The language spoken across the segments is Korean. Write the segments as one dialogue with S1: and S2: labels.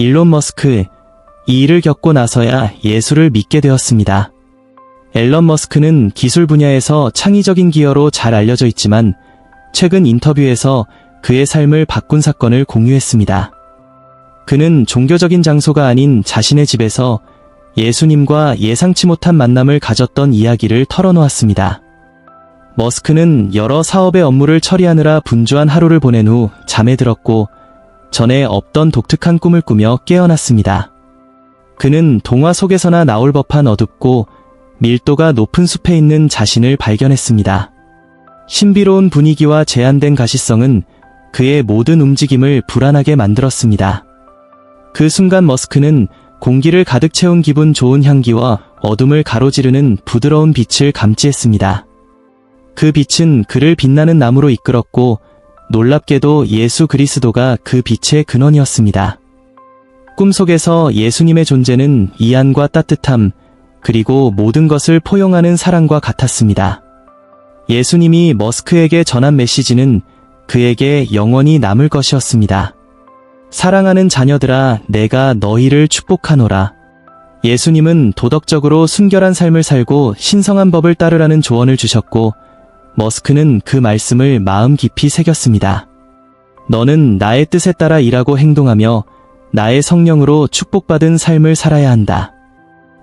S1: 일론 머스크, 이 일을 겪고 나서야 예수를 믿게 되었습니다. 앨런 머스크는 기술 분야에서 창의적인 기여로 잘 알려져 있지만 최근 인터뷰에서 그의 삶을 바꾼 사건을 공유했습니다. 그는 종교적인 장소가 아닌 자신의 집에서 예수님과 예상치 못한 만남을 가졌던 이야기를 털어놓았습니다. 머스크는 여러 사업의 업무를 처리하느라 분주한 하루를 보낸 후 잠에 들었고 전에 없던 독특한 꿈을 꾸며 깨어났습니다. 그는 동화 속에서나 나올 법한 어둡고 밀도가 높은 숲에 있는 자신을 발견했습니다. 신비로운 분위기와 제한된 가시성은 그의 모든 움직임을 불안하게 만들었습니다. 그 순간 머스크는 공기를 가득 채운 기분 좋은 향기와 어둠을 가로지르는 부드러운 빛을 감지했습니다. 그 빛은 그를 빛나는 나무로 이끌었고 놀랍게도 예수 그리스도가 그 빛의 근원이었습니다. 꿈속에서 예수님의 존재는 이안과 따뜻함, 그리고 모든 것을 포용하는 사랑과 같았습니다. 예수님이 머스크에게 전한 메시지는 그에게 영원히 남을 것이었습니다. 사랑하는 자녀들아, 내가 너희를 축복하노라. 예수님은 도덕적으로 순결한 삶을 살고 신성한 법을 따르라는 조언을 주셨고, 머스크는 그 말씀을 마음 깊이 새겼습니다. 너는 나의 뜻에 따라 일하고 행동하며 나의 성령으로 축복받은 삶을 살아야 한다.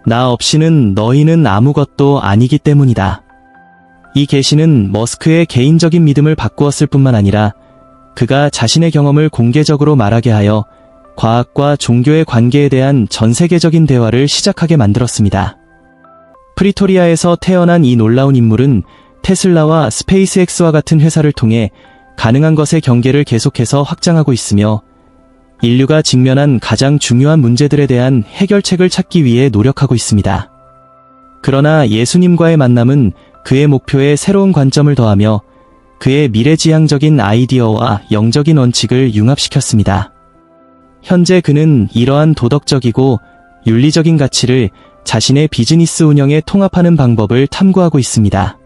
S1: 나 없이는 너희는 아무것도 아니기 때문이다. 이 계시는 머스크의 개인적인 믿음을 바꾸었을 뿐만 아니라 그가 자신의 경험을 공개적으로 말하게 하여 과학과 종교의 관계에 대한 전 세계적인 대화를 시작하게 만들었습니다. 프리토리아에서 태어난 이 놀라운 인물은 테슬라와 스페이스X와 같은 회사를 통해 가능한 것의 경계를 계속해서 확장하고 있으며 인류가 직면한 가장 중요한 문제들에 대한 해결책을 찾기 위해 노력하고 있습니다. 그러나 예수님과의 만남은 그의 목표에 새로운 관점을 더하며 그의 미래지향적인 아이디어와 영적인 원칙을 융합시켰습니다. 현재 그는 이러한 도덕적이고 윤리적인 가치를 자신의 비즈니스 운영에 통합하는 방법을 탐구하고 있습니다.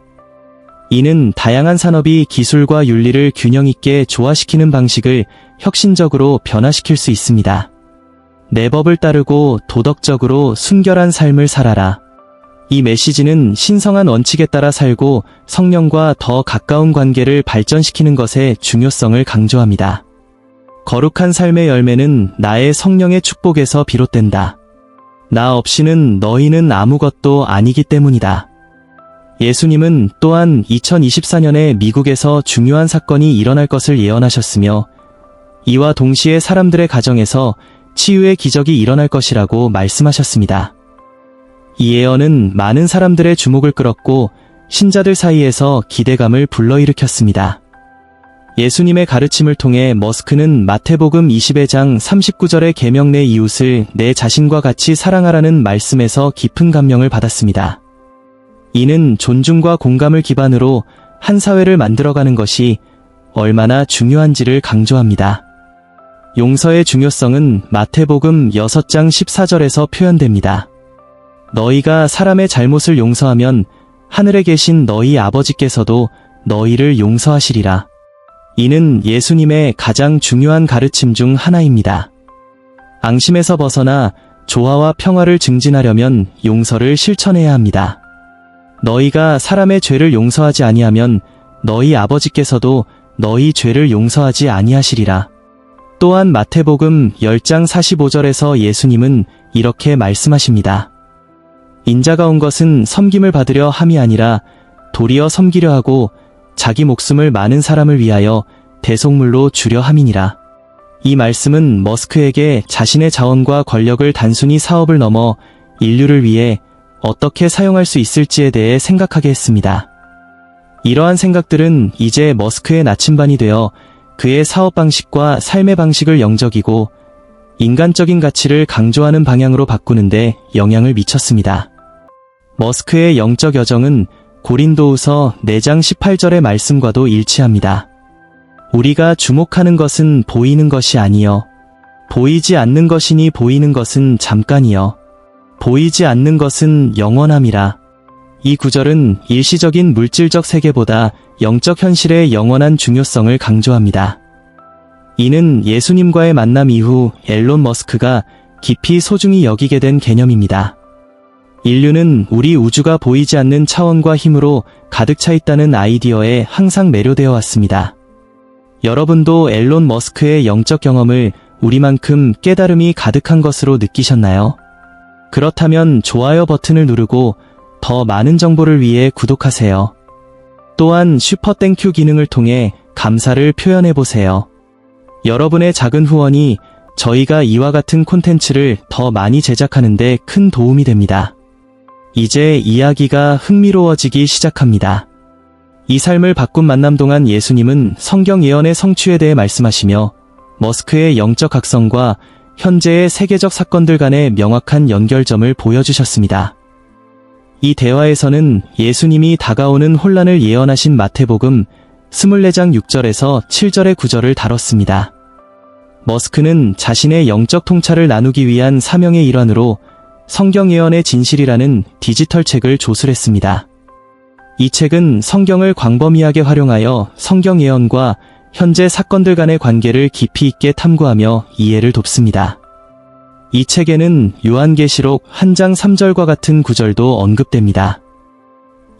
S1: 이는 다양한 산업이 기술과 윤리를 균형 있게 조화시키는 방식을 혁신적으로 변화시킬 수 있습니다. 내 법을 따르고 도덕적으로 순결한 삶을 살아라. 이 메시지는 신성한 원칙에 따라 살고 성령과 더 가까운 관계를 발전시키는 것의 중요성을 강조합니다. 거룩한 삶의 열매는 나의 성령의 축복에서 비롯된다. 나 없이는 너희는 아무것도 아니기 때문이다. 예수님은 또한 2024년에 미국에서 중요한 사건이 일어날 것을 예언하셨으며 이와 동시에 사람들의 가정에서 치유의 기적이 일어날 것이라고 말씀하셨습니다. 이 예언은 많은 사람들의 주목을 끌었고 신자들 사이에서 기대감을 불러일으켰습니다. 예수님의 가르침을 통해 머스크는 마태복음 20장 39절의 계명 내 이웃을 내 자신과 같이 사랑하라는 말씀에서 깊은 감명을 받았습니다. 이는 존중과 공감을 기반으로 한 사회를 만들어가는 것이 얼마나 중요한지를 강조합니다. 용서의 중요성은 마태복음 6장 14절에서 표현됩니다. 너희가 사람의 잘못을 용서하면 하늘에 계신 너희 아버지께서도 너희를 용서하시리라. 이는 예수님의 가장 중요한 가르침 중 하나입니다. 앙심에서 벗어나 조화와 평화를 증진하려면 용서를 실천해야 합니다. 너희가 사람의 죄를 용서하지 아니하면 너희 아버지께서도 너희 죄를 용서하지 아니하시리라. 또한 마태복음 10장 45절에서 예수님은 이렇게 말씀하십니다. 인자가 온 것은 섬김을 받으려 함이 아니라 도리어 섬기려 하고 자기 목숨을 많은 사람을 위하여 대속물로 주려 함이니라. 이 말씀은 머스크에게 자신의 자원과 권력을 단순히 사업을 넘어 인류를 위해 어떻게 사용할 수 있을지에 대해 생각하게 했습니다. 이러한 생각들은 이제 머스크의 나침반이 되어 그의 사업 방식과 삶의 방식을 영적이고 인간적인 가치를 강조하는 방향으로 바꾸는데 영향을 미쳤습니다. 머스크의 영적 여정은 고린도우서 4장 18절의 말씀과도 일치합니다. 우리가 주목하는 것은 보이는 것이 아니요 보이지 않는 것이니 보이는 것은 잠깐이요 보이지 않는 것은 영원함이라. 이 구절은 일시적인 물질적 세계보다 영적 현실의 영원한 중요성을 강조합니다. 이는 예수님과의 만남 이후 앨론 머스크가 깊이 소중히 여기게 된 개념입니다. 인류는 우리 우주가 보이지 않는 차원과 힘으로 가득 차 있다는 아이디어에 항상 매료되어 왔습니다. 여러분도 앨론 머스크의 영적 경험을 우리만큼 깨달음이 가득한 것으로 느끼셨나요? 그렇다면 좋아요 버튼을 누르고 더 많은 정보를 위해 구독하세요. 또한 슈퍼 땡큐 기능을 통해 감사를 표현해 보세요. 여러분의 작은 후원이 저희가 이와 같은 콘텐츠를 더 많이 제작하는데 큰 도움이 됩니다. 이제 이야기가 흥미로워지기 시작합니다. 이 삶을 바꾼 만남 동안 예수님은 성경 예언의 성취에 대해 말씀하시며 머스크의 영적 각성과 현재의 세계적 사건들 간의 명확한 연결점을 보여주셨습니다. 이 대화에서는 예수님이 다가오는 혼란을 예언하신 마태복음 24장 6절에서 7절의 구절을 다뤘습니다. 머스크는 자신의 영적 통찰을 나누기 위한 사명의 일환으로 성경 예언의 진실이라는 디지털 책을 조술했습니다. 이 책은 성경을 광범위하게 활용하여 성경 예언과 현재 사건들 간의 관계를 깊이 있게 탐구하며 이해를 돕습니다. 이 책에는 요한계시록 한 장 3절과 같은 구절도 언급됩니다.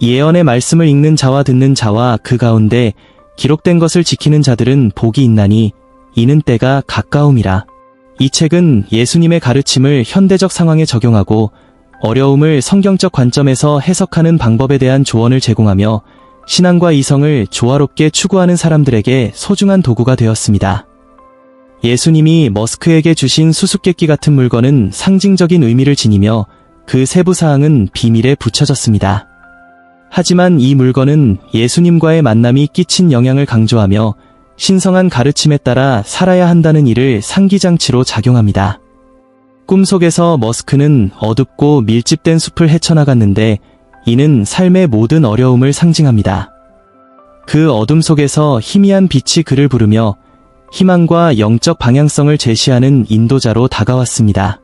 S1: 예언의 말씀을 읽는 자와 듣는 자와 그 가운데 기록된 것을 지키는 자들은 복이 있나니 이는 때가 가까움이라. 이 책은 예수님의 가르침을 현대적 상황에 적용하고 어려움을 성경적 관점에서 해석하는 방법에 대한 조언을 제공하며 신앙과 이성을 조화롭게 추구하는 사람들에게 소중한 도구가 되었습니다. 예수님이 머스크에게 주신 수수께끼 같은 물건은 상징적인 의미를 지니며 그 세부 사항은 비밀에 붙여졌습니다. 하지만 이 물건은 예수님과의 만남이 끼친 영향을 강조하며 신성한 가르침에 따라 살아야 한다는 일을 상기장치로 작용합니다. 꿈속에서 머스크는 어둡고 밀집된 숲을 헤쳐나갔는데 이는 삶의 모든 어려움을 상징합니다. 그 어둠 속에서 희미한 빛이 그를 부르며 희망과 영적 방향성을 제시하는 인도자로 다가왔습니다.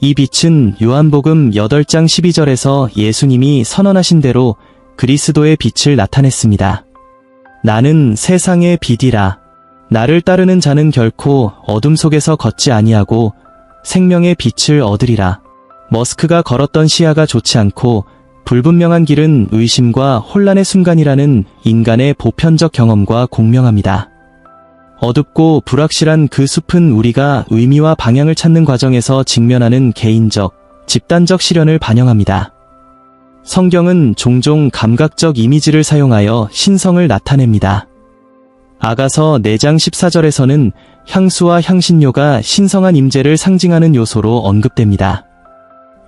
S1: 이 빛은 요한복음 8장 12절에서 예수님이 선언하신 대로 그리스도의 빛을 나타냈습니다. 나는 세상의 빛이라. 나를 따르는 자는 결코 어둠 속에서 걷지 아니하고 생명의 빛을 얻으리라. 머스크가 걸었던 시야가 좋지 않고 불분명한 길은 의심과 혼란의 순간이라는 인간의 보편적 경험과 공명합니다. 어둡고 불확실한 그 숲은 우리가 의미와 방향을 찾는 과정에서 직면하는 개인적, 집단적 시련을 반영합니다. 성경은 종종 감각적 이미지를 사용하여 신성을 나타냅니다. 아가서 4장 14절에서는 향수와 향신료가 신성한 임재를 상징하는 요소로 언급됩니다.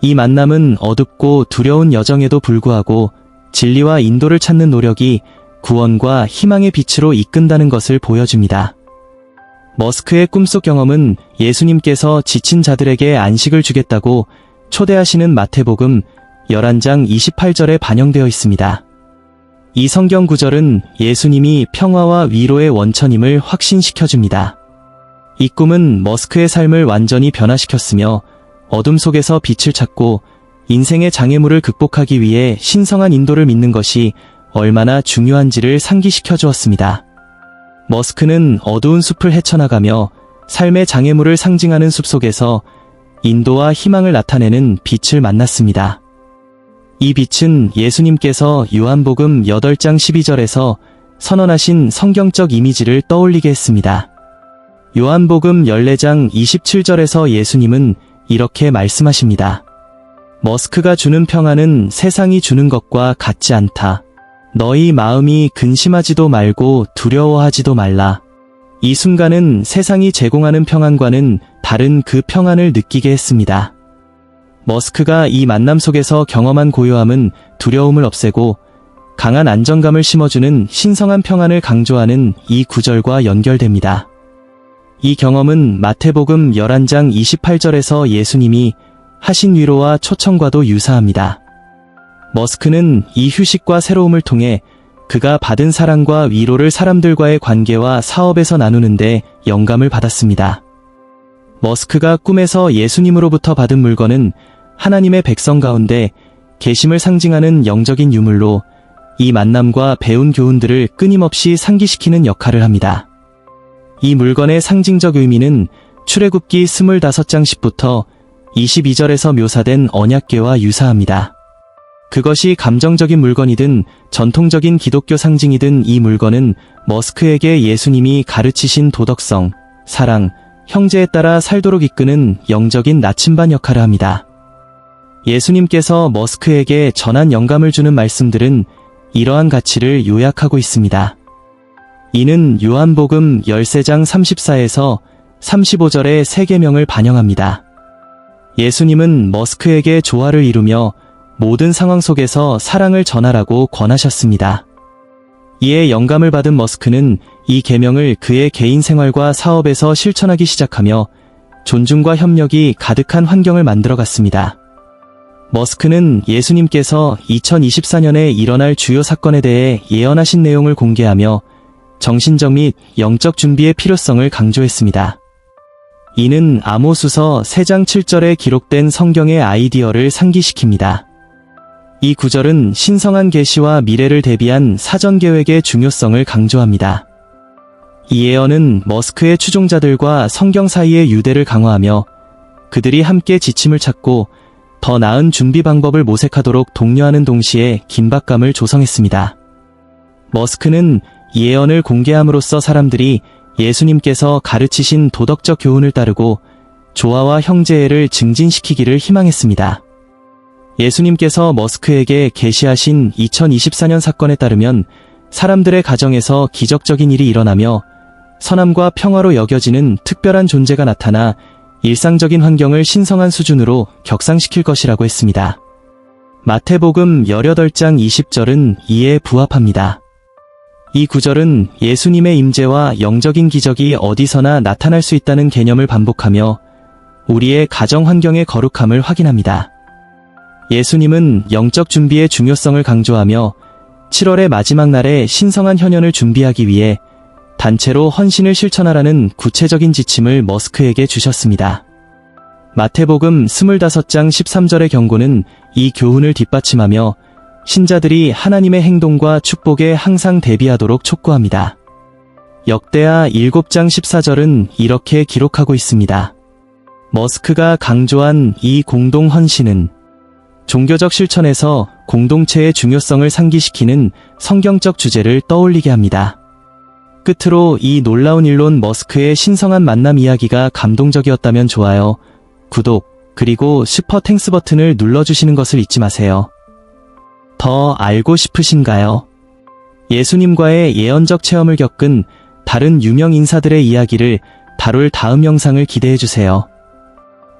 S1: 이 만남은 어둡고 두려운 여정에도 불구하고 진리와 인도를 찾는 노력이 구원과 희망의 빛으로 이끈다는 것을 보여줍니다. 머스크의 꿈속 경험은 예수님께서 지친 자들에게 안식을 주겠다고 초대하시는 마태복음 11장 28절에 반영되어 있습니다. 이 성경 구절은 예수님이 평화와 위로의 원천임을 확신시켜줍니다. 이 꿈은 머스크의 삶을 완전히 변화시켰으며 어둠 속에서 빛을 찾고 인생의 장애물을 극복하기 위해 신성한 인도를 믿는 것이 얼마나 중요한지를 상기시켜 주었습니다. 머스크는 어두운 숲을 헤쳐나가며 삶의 장애물을 상징하는 숲 속에서 인도와 희망을 나타내는 빛을 만났습니다. 이 빛은 예수님께서 요한복음 8장 12절에서 선언하신 성경적 이미지를 떠올리게 했습니다. 요한복음 14장 27절에서 예수님은 이렇게 말씀하십니다. 머스크가 주는 평안은 세상이 주는 것과 같지 않다. 너희 마음이 근심하지도 말고 두려워하지도 말라. 이 순간은 세상이 제공하는 평안과는 다른 그 평안을 느끼게 했습니다. 머스크가 이 만남 속에서 경험한 고요함은 두려움을 없애고 강한 안정감을 심어주는 신성한 평안을 강조하는 이 구절과 연결됩니다. 이 경험은 마태복음 11장 28절에서 예수님이 하신 위로와 초청과도 유사합니다. 머스크는 이 휴식과 새로움을 통해 그가 받은 사랑과 위로를 사람들과의 관계와 사업에서 나누는데 영감을 받았습니다. 머스크가 꿈에서 예수님으로부터 받은 물건은 하나님의 백성 가운데 계심을 상징하는 영적인 유물로 이 만남과 배운 교훈들을 끊임없이 상기시키는 역할을 합니다. 이 물건의 상징적 의미는 출애굽기 25장씩부터 22절에서 묘사된 언약궤와 유사합니다. 그것이 감정적인 물건이든 전통적인 기독교 상징이든 이 물건은 머스크에게 예수님이 가르치신 도덕성, 사랑, 형제에 따라 살도록 이끄는 영적인 나침반 역할을 합니다. 예수님께서 머스크에게 전한 영감을 주는 말씀들은 이러한 가치를 요약하고 있습니다. 이는 요한복음 13장 34에서 35절의 세계명을 반영합니다. 예수님은 머스크에게 조화를 이루며 모든 상황 속에서 사랑을 전하라고 권하셨습니다. 이에 영감을 받은 머스크는 이 계명을 그의 개인 생활과 사업에서 실천하기 시작하며 존중과 협력이 가득한 환경을 만들어갔습니다. 머스크는 예수님께서 2024년에 일어날 주요 사건에 대해 예언하신 내용을 공개하며 정신적 및 영적 준비의 필요성을 강조했습니다. 이는 아모수서 3장 7절에 기록된 성경의 아이디어를 상기시킵니다. 이 구절은 신성한 계시와 미래를 대비한 사전 계획의 중요성을 강조합니다. 이 예언은 머스크의 추종자들과 성경 사이의 유대를 강화하며 그들이 함께 지침을 찾고 더 나은 준비 방법을 모색하도록 독려하는 동시에 긴박감을 조성했습니다. 머스크는 이 예언을 공개함으로써 사람들이 예수님께서 가르치신 도덕적 교훈을 따르고 조화와 형제애를 증진시키기를 희망했습니다. 예수님께서 머스크에게 계시하신 2024년 사건에 따르면 사람들의 가정에서 기적적인 일이 일어나며 선함과 평화로 여겨지는 특별한 존재가 나타나 일상적인 환경을 신성한 수준으로 격상시킬 것이라고 했습니다. 마태복음 18장 20절은 이에 부합합니다. 이 구절은 예수님의 임재와 영적인 기적이 어디서나 나타날 수 있다는 개념을 반복하며 우리의 가정 환경의 거룩함을 확인합니다. 예수님은 영적 준비의 중요성을 강조하며 7월의 마지막 날에 신성한 현현을 준비하기 위해 단체로 헌신을 실천하라는 구체적인 지침을 머스크에게 주셨습니다. 마태복음 25장 13절의 경고는 이 교훈을 뒷받침하며 신자들이 하나님의 행동과 축복에 항상 대비하도록 촉구합니다. 역대하 7장 14절은 이렇게 기록하고 있습니다. 머스크가 강조한 이 공동 헌신은 종교적 실천에서 공동체의 중요성을 상기시키는 성경적 주제를 떠올리게 합니다. 끝으로 이 놀라운 일론 머스크의 신성한 만남 이야기가 감동적이었다면 좋아요, 구독, 그리고 슈퍼 탱스 버튼을 눌러주시는 것을 잊지 마세요. 더 알고 싶으신가요? 예수님과의 예언적 체험을 겪은 다른 유명 인사들의 이야기를 다룰 다음 영상을 기대해주세요.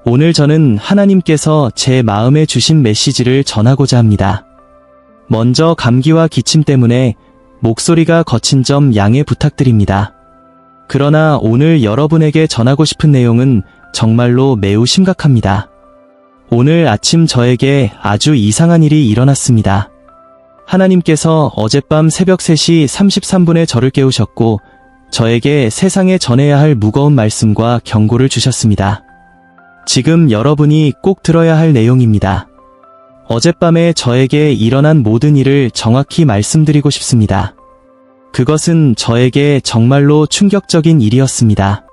S1: 오늘 저는 하나님께서 제 마음에 주신 메시지를 전하고자 합니다. 먼저 감기와 기침 때문에 목소리가 거친 점 양해 부탁드립니다. 그러나 오늘 여러분에게 전하고 싶은 내용은 정말로 매우 심각합니다. 오늘 아침 저에게 아주 이상한 일이 일어났습니다. 하나님께서 어젯밤 새벽 3시 33분에 저를 깨우셨고 저에게 세상에 전해야 할 무거운 말씀과 경고를 주셨습니다. 지금 여러분이 꼭 들어야 할 내용입니다. 어젯밤에 저에게 일어난 모든 일을 정확히 말씀드리고 싶습니다. 그것은 저에게 정말로 충격적인 일이었습니다.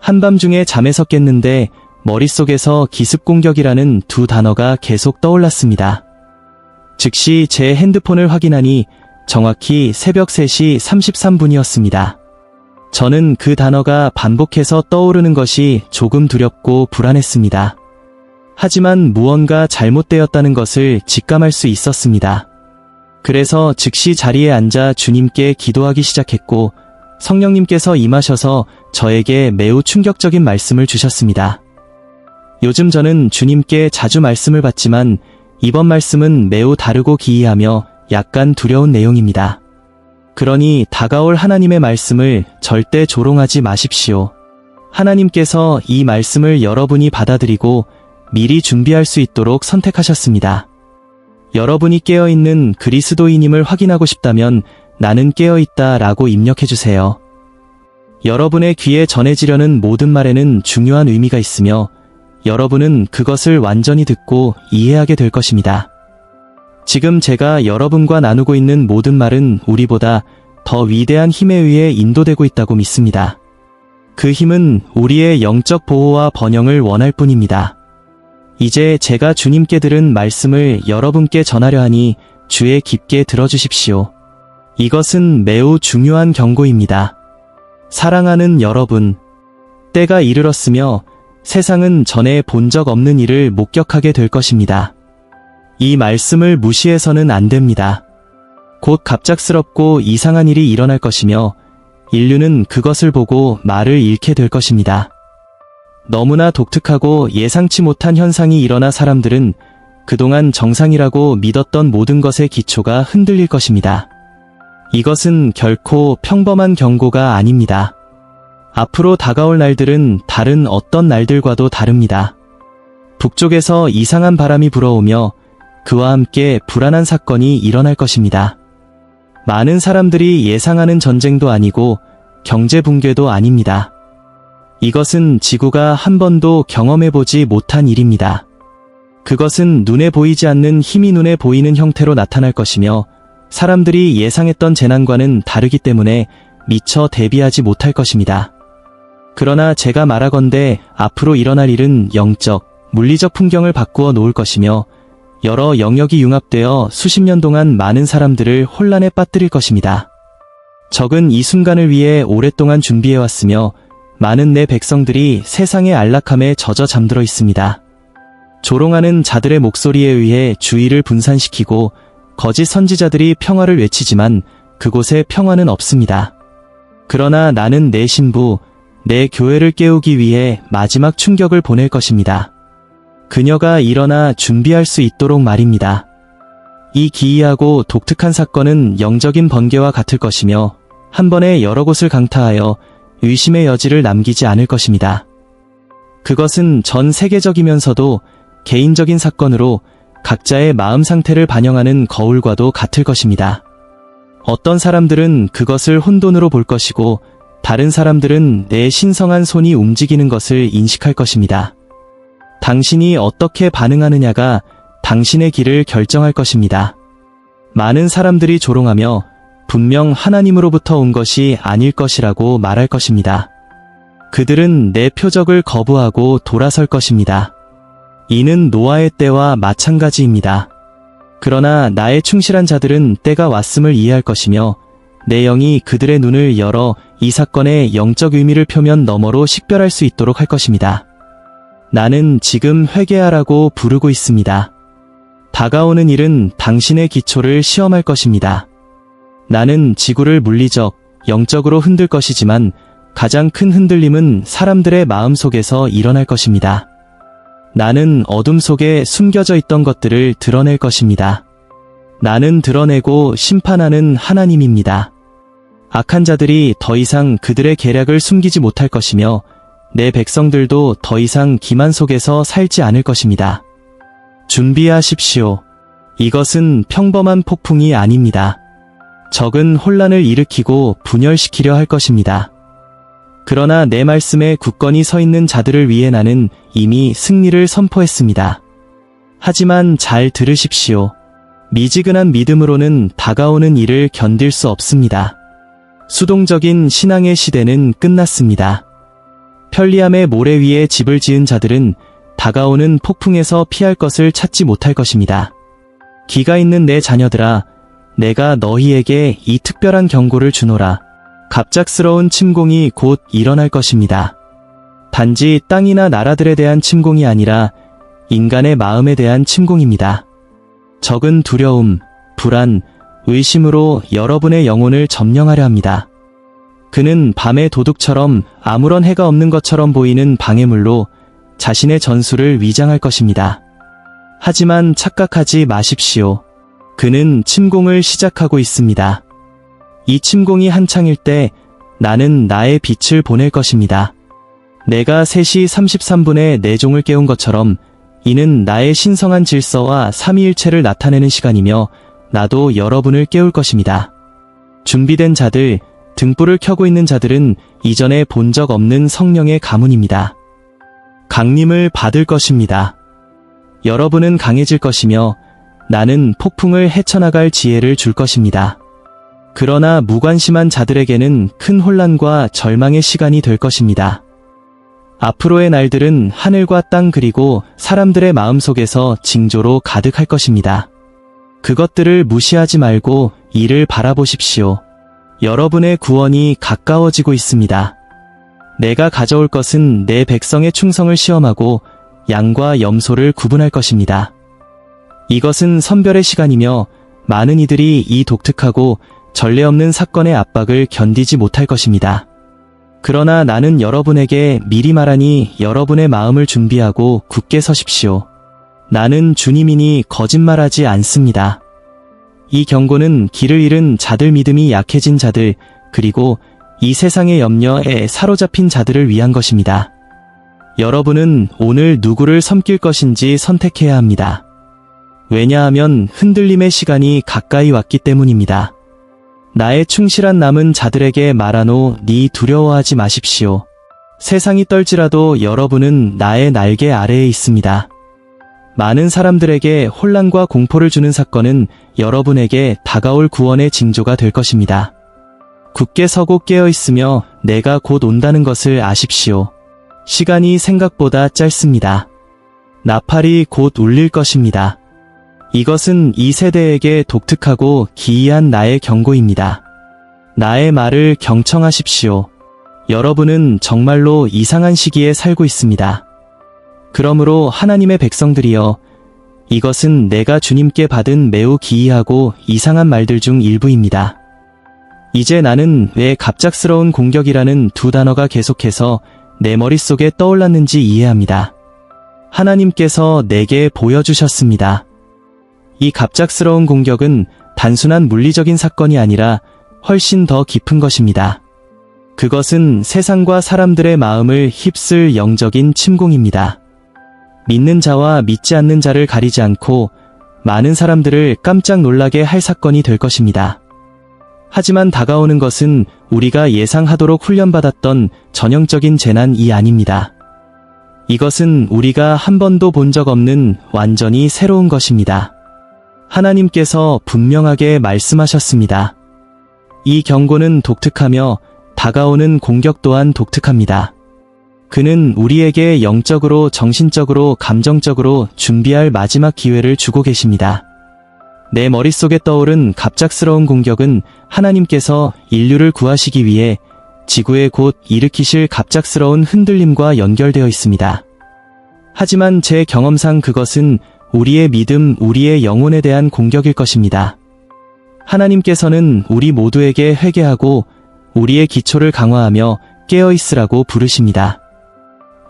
S1: 한밤중에 잠에서 깼는데 머릿속에서 기습공격이라는 두 단어가 계속 떠올랐습니다. 즉시 제 핸드폰을 확인하니 정확히 새벽 3시 33분이었습니다. 저는 그 단어가 반복해서 떠오르는 것이 조금 두렵고 불안했습니다. 하지만 무언가 잘못되었다는 것을 직감할 수 있었습니다. 그래서 즉시 자리에 앉아 주님께 기도하기 시작했고 성령님께서 임하셔서 저에게 매우 충격적인 말씀을 주셨습니다. 요즘 저는 주님께 자주 말씀을 받지만 이번 말씀은 매우 다르고 기이하며 약간 두려운 내용입니다. 그러니 다가올 하나님의 말씀을 절대 조롱하지 마십시오. 하나님께서 이 말씀을 여러분이 받아들이고 미리 준비할 수 있도록 선택하셨습니다. 여러분이 깨어있는 그리스도인임을 확인하고 싶다면 나는 깨어있다 라고 입력해주세요. 여러분의 귀에 전해지려는 모든 말에는 중요한 의미가 있으며 여러분은 그것을 완전히 듣고 이해하게 될 것입니다. 지금 제가 여러분과 나누고 있는 모든 말은 우리보다 더 위대한 힘에 의해 인도되고 있다고 믿습니다. 그 힘은 우리의 영적 보호와 번영을 원할 뿐입니다. 이제 제가 주님께 들은 말씀을 여러분께 전하려 하니 주의 깊게 들어주십시오. 이것은 매우 중요한 경고입니다. 사랑하는 여러분, 때가 이르렀으며 세상은 전에 본 적 없는 일을 목격하게 될 것입니다. 이 말씀을 무시해서는 안 됩니다. 곧 갑작스럽고 이상한 일이 일어날 것이며 인류는 그것을 보고 말을 잃게 될 것입니다. 너무나 독특하고 예상치 못한 현상이 일어나 사람들은 그동안 정상이라고 믿었던 모든 것의 기초가 흔들릴 것입니다. 이것은 결코 평범한 경고가 아닙니다. 앞으로 다가올 날들은 다른 어떤 날들과도 다릅니다. 북쪽에서 이상한 바람이 불어오며 그와 함께 불안한 사건이 일어날 것입니다. 많은 사람들이 예상하는 전쟁도 아니고 경제 붕괴도 아닙니다. 이것은 지구가 한 번도 경험해보지 못한 일입니다. 그것은 눈에 보이지 않는 힘이 눈에 보이는 형태로 나타날 것이며 사람들이 예상했던 재난과는 다르기 때문에 미처 대비하지 못할 것입니다. 그러나 제가 말하건대 앞으로 일어날 일은 영적, 물리적 풍경을 바꾸어 놓을 것이며 여러 영역이 융합되어 수십 년 동안 많은 사람들을 혼란에 빠뜨릴 것입니다. 적은 이 순간을 위해 오랫동안 준비해왔으며 많은 내 백성들이 세상의 안락함에 젖어 잠들어 있습니다. 조롱하는 자들의 목소리에 의해 주의를 분산시키고 거짓 선지자들이 평화를 외치지만 그곳에 평화는 없습니다. 그러나 나는 내 신부, 내 교회를 깨우기 위해 마지막 충격을 보낼 것입니다. 그녀가 일어나 준비할 수 있도록 말입니다. 이 기이하고 독특한 사건은 영적인 번개와 같을 것이며 한 번에 여러 곳을 강타하여 의심의 여지를 남기지 않을 것입니다. 그것은 전 세계적이면서도 개인적인 사건으로 각자의 마음 상태를 반영하는 거울과도 같을 것입니다. 어떤 사람들은 그것을 혼돈으로 볼 것이고 다른 사람들은 내 신성한 손이 움직이는 것을 인식할 것입니다. 당신이 어떻게 반응하느냐가 당신의 길을 결정할 것입니다. 많은 사람들이 조롱하며 분명 하나님으로부터 온 것이 아닐 것이라고 말할 것입니다. 그들은 내 표적을 거부하고 돌아설 것입니다. 이는 노아의 때와 마찬가지입니다. 그러나 나의 충실한 자들은 때가 왔음을 이해할 것이며 내 영이 그들의 눈을 열어 이 사건의 영적 의미를 표면 너머로 식별할 수 있도록 할 것입니다. 나는 지금 회개하라고 부르고 있습니다. 다가오는 일은 당신의 기초를 시험할 것입니다. 나는 지구를 물리적, 영적으로 흔들 것이지만 가장 큰 흔들림은 사람들의 마음 속에서 일어날 것입니다. 나는 어둠 속에 숨겨져 있던 것들을 드러낼 것입니다. 나는 드러내고 심판하는 하나님입니다. 악한 자들이 더 이상 그들의 계략을 숨기지 못할 것이며 내 백성들도 더 이상 기만 속에서 살지 않을 것입니다. 준비하십시오. 이것은 평범한 폭풍이 아닙니다. 적은 혼란을 일으키고 분열시키려 할 것입니다. 그러나 내 말씀에 굳건히 서 있는 자들을 위해 나는 이미 승리를 선포했습니다. 하지만 잘 들으십시오. 미지근한 믿음으로는 다가오는 일을 견딜 수 없습니다. 수동적인 신앙의 시대는 끝났습니다. 편리함의 모래 위에 집을 지은 자들은 다가오는 폭풍에서 피할 것을 찾지 못할 것입니다. 기가 있는 내 자녀들아, 내가 너희에게 이 특별한 경고를 주노라. 갑작스러운 침공이 곧 일어날 것입니다. 단지 땅이나 나라들에 대한 침공이 아니라 인간의 마음에 대한 침공입니다. 적은 두려움, 불안, 의심으로 여러분의 영혼을 점령하려 합니다. 그는 밤의 도둑처럼 아무런 해가 없는 것처럼 보이는 방해물로 자신의 전술을 위장할 것입니다. 하지만 착각하지 마십시오. 그는 침공을 시작하고 있습니다. 이 침공이 한창일 때 나는 나의 빛을 보낼 것입니다. 내가 3시 33분에 내 종을 깨운 것처럼 이는 나의 신성한 질서와 삼위일체를 나타내는 시간이며 나도 여러분을 깨울 것입니다. 준비된 자들, 등불을 켜고 있는 자들은 이전에 본 적 없는 성령의 가문입니다. 강림을 받을 것입니다. 여러분은 강해질 것이며 나는 폭풍을 헤쳐나갈 지혜를 줄 것입니다. 그러나 무관심한 자들에게는 큰 혼란과 절망의 시간이 될 것입니다. 앞으로의 날들은 하늘과 땅 그리고 사람들의 마음 속에서 징조로 가득할 것입니다. 그것들을 무시하지 말고 이를 바라보십시오. 여러분의 구원이 가까워지고 있습니다. 내가 가져올 것은 내 백성의 충성을 시험하고 양과 염소를 구분할 것입니다. 이것은 선별의 시간이며 많은 이들이 이 독특하고 전례 없는 사건의 압박을 견디지 못할 것입니다. 그러나 나는 여러분에게 미리 말하니 여러분의 마음을 준비하고 굳게 서십시오. 나는 주님이니 거짓말하지 않습니다. 이 경고는 길을 잃은 자들 믿음이 약해진 자들, 그리고 이 세상의 염려에 사로잡힌 자들을 위한 것입니다. 여러분은 오늘 누구를 섬길 것인지 선택해야 합니다. 왜냐하면 흔들림의 시간이 가까이 왔기 때문입니다. 나의 충실한 남은 자들에게 말하노 니 두려워하지 마십시오. 세상이 떨지라도 여러분은 나의 날개 아래에 있습니다. 많은 사람들에게 혼란과 공포를 주는 사건은 여러분에게 다가올 구원의 징조가 될 것입니다. 굳게 서고 깨어 있으며 내가 곧 온다는 것을 아십시오. 시간이 생각보다 짧습니다. 나팔이 곧 울릴 것입니다. 이것은 이 세대에게 독특하고 기이한 나의 경고입니다. 나의 말을 경청하십시오. 여러분은 정말로 이상한 시기에 살고 있습니다. 그러므로 하나님의 백성들이여, 이것은 내가 주님께 받은 매우 기이하고 이상한 말들 중 일부입니다. 이제 나는 왜 갑작스러운 공격이라는 두 단어가 계속해서 내 머릿속에 떠올랐는지 이해합니다. 하나님께서 내게 보여주셨습니다. 이 갑작스러운 공격은 단순한 물리적인 사건이 아니라 훨씬 더 깊은 것입니다. 그것은 세상과 사람들의 마음을 휩쓸 영적인 침공입니다. 믿는 자와 믿지 않는 자를 가리지 않고 많은 사람들을 깜짝 놀라게 할 사건이 될 것입니다. 하지만 다가오는 것은 우리가 예상하도록 훈련받았던 전형적인 재난이 아닙니다. 이것은 우리가 한 번도 본 적 없는 완전히 새로운 것입니다. 하나님께서 분명하게 말씀하셨습니다. 이 경고는 독특하며 다가오는 공격 또한 독특합니다. 그는 우리에게 영적으로, 정신적으로, 감정적으로 준비할 마지막 기회를 주고 계십니다. 내 머릿속에 떠오른 갑작스러운 공격은 하나님께서 인류를 구하시기 위해 지구에 곧 일으키실 갑작스러운 흔들림과 연결되어 있습니다. 하지만 제 경험상 그것은 우리의 믿음, 우리의 영혼에 대한 공격일 것입니다. 하나님께서는 우리 모두에게 회개하고 우리의 기초를 강화하며 깨어 있으라고 부르십니다.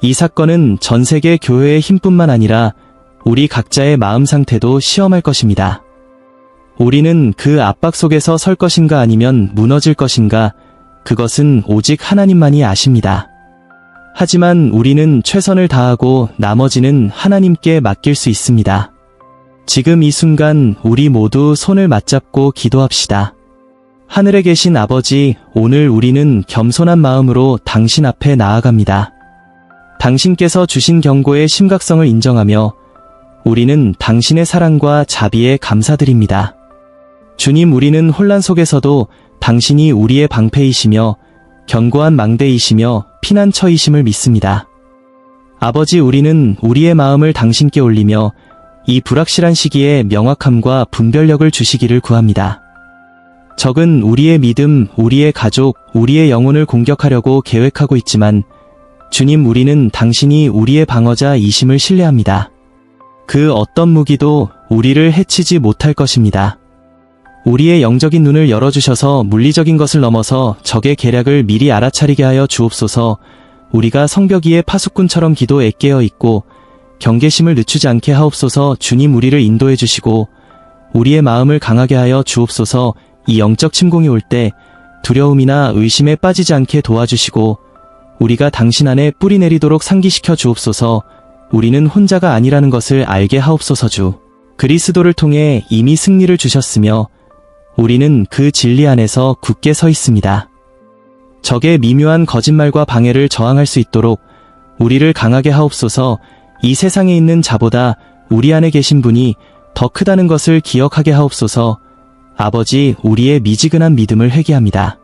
S1: 이 사건은 전 세계 교회의 힘뿐만 아니라 우리 각자의 마음 상태도 시험할 것입니다. 우리는 그 압박 속에서 설 것인가 아니면 무너질 것인가, 그것은 오직 하나님만이 아십니다. 하지만 우리는 최선을 다하고 나머지는 하나님께 맡길 수 있습니다. 지금 이 순간 우리 모두 손을 맞잡고 기도합시다. 하늘에 계신 아버지, 오늘 우리는 겸손한 마음으로 당신 앞에 나아갑니다. 당신께서 주신 경고의 심각성을 인정하며 우리는 당신의 사랑과 자비에 감사드립니다. 주님 우리는 혼란 속에서도 당신이 우리의 방패이시며 견고한 망대이시며 피난처이심을 믿습니다. 아버지 우리는 우리의 마음을 당신께 올리며 이 불확실한 시기에 명확함과 분별력을 주시기를 구합니다. 적은 우리의 믿음, 우리의 가족, 우리의 영혼을 공격하려고 계획하고 있지만 주님 우리는 당신이 우리의 방어자이심을 신뢰합니다. 그 어떤 무기도 우리를 해치지 못할 것입니다. 우리의 영적인 눈을 열어주셔서 물리적인 것을 넘어서 적의 계략을 미리 알아차리게 하여 주옵소서 우리가 성벽 위의 파수꾼처럼 기도에 깨어 있고 경계심을 늦추지 않게 하옵소서 주님 우리를 인도해 주시고 우리의 마음을 강하게 하여 주옵소서 이 영적 침공이 올 때 두려움이나 의심에 빠지지 않게 도와주시고 우리가 당신 안에 뿌리 내리도록 상기시켜 주옵소서 우리는 혼자가 아니라는 것을 알게 하옵소서 주 그리스도를 통해 이미 승리를 주셨으며 우리는 그 진리 안에서 굳게 서 있습니다. 적의 미묘한 거짓말과 방해를 저항할 수 있도록 우리를 강하게 하옵소서 이 세상에 있는 자보다 우리 안에 계신 분이 더 크다는 것을 기억하게 하옵소서 아버지 우리의 미지근한 믿음을 회개합니다.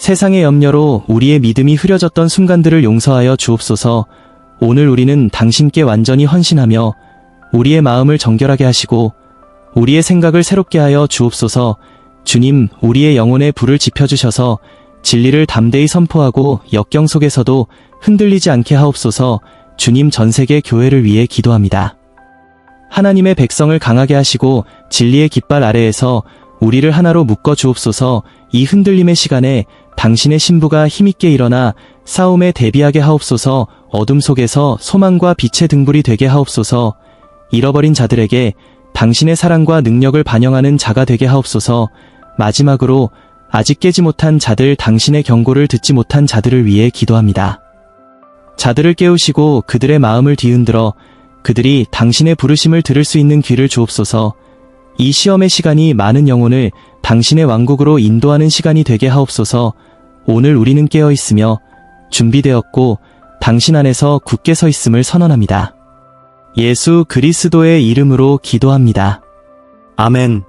S1: 세상의 염려로 우리의 믿음이 흐려졌던 순간들을 용서하여 주옵소서. 오늘 우리는 당신께 완전히 헌신하며 우리의 마음을 정결하게 하시고 우리의 생각을 새롭게 하여 주옵소서. 주님 우리의 영혼에 불을 지펴주셔서 진리를 담대히 선포하고 역경 속에서도 흔들리지 않게 하옵소서. 주님 전 세계 교회를 위해 기도합니다. 하나님의 백성을 강하게 하시고 진리의 깃발 아래에서 우리를 하나로 묶어 주옵소서 이 흔들림의 시간에 당신의 신부가 힘있게 일어나 싸움에 대비하게 하옵소서 어둠 속에서 소망과 빛의 등불이 되게 하옵소서 잃어버린 자들에게 당신의 사랑과 능력을 반영하는 자가 되게 하옵소서 마지막으로 아직 깨지 못한 자들 당신의 경고를 듣지 못한 자들을 위해 기도합니다. 자들을 깨우시고 그들의 마음을 뒤흔들어 그들이 당신의 부르심을 들을 수 있는 귀를 주옵소서 이 시험의 시간이 많은 영혼을 당신의 왕국으로 인도하는 시간이 되게 하옵소서 오늘 우리는 깨어 있으며 준비되었고 당신 안에서 굳게 서 있음을 선언합니다. 예수 그리스도의 이름으로 기도합니다. 아멘.